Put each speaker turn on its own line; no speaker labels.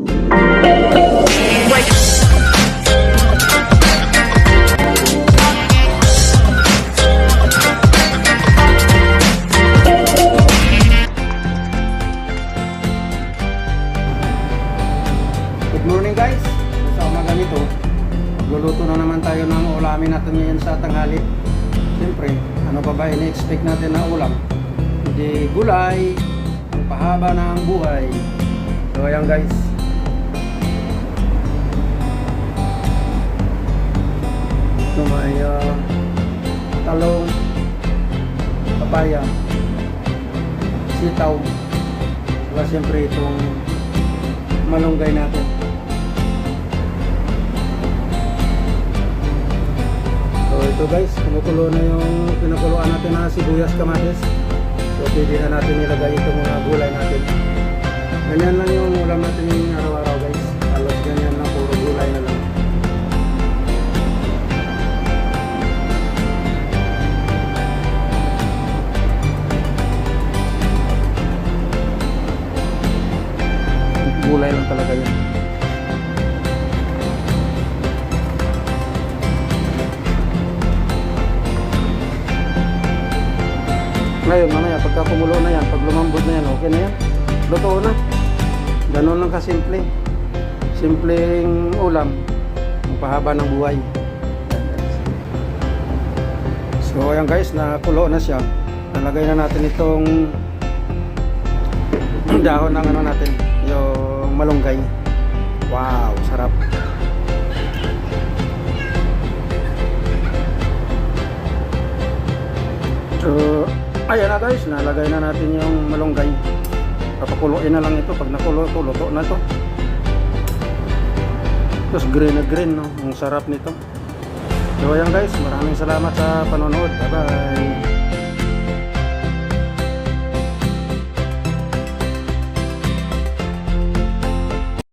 Good morning guys. Sa umaga nito, luluto na naman tayo ng ulamin natin ngayon sa tanghali. Siyempre, ano pa ba ini-expect natin na ulam? Hindi gulay, ang pahaba ng buhay. So ayan guys. May ah, talong, papaya, sitaw, saka siyempre itong malunggay natin. So ito guys, kumukulo na yung pinakuluan natin na sibuyas kamatis. So pwede na natin ilagay itong mga gulay natin. Ganyan lang yung ulam natin yung lang talaga yun. Ngayon, mamaya, pagka kumulo na yan, pag lumambot na yan, okay na yan. Luto na. Ganun lang kasimple. Simpleng ulam. Ang pahaba ng buhay. So, ayan guys, nakulo na siya. Nalagay na natin itong dahon ng ano natin, yung malunggay. Wow, sarap. So, ayan na guys, nalagay na natin yung malunggay. Papakuluin na lang ito. Pag nakulo ito, luto na ito. Tapos green na green, no? Ang sarap nito. So, ayan guys, maraming salamat sa panonood. Bye-bye.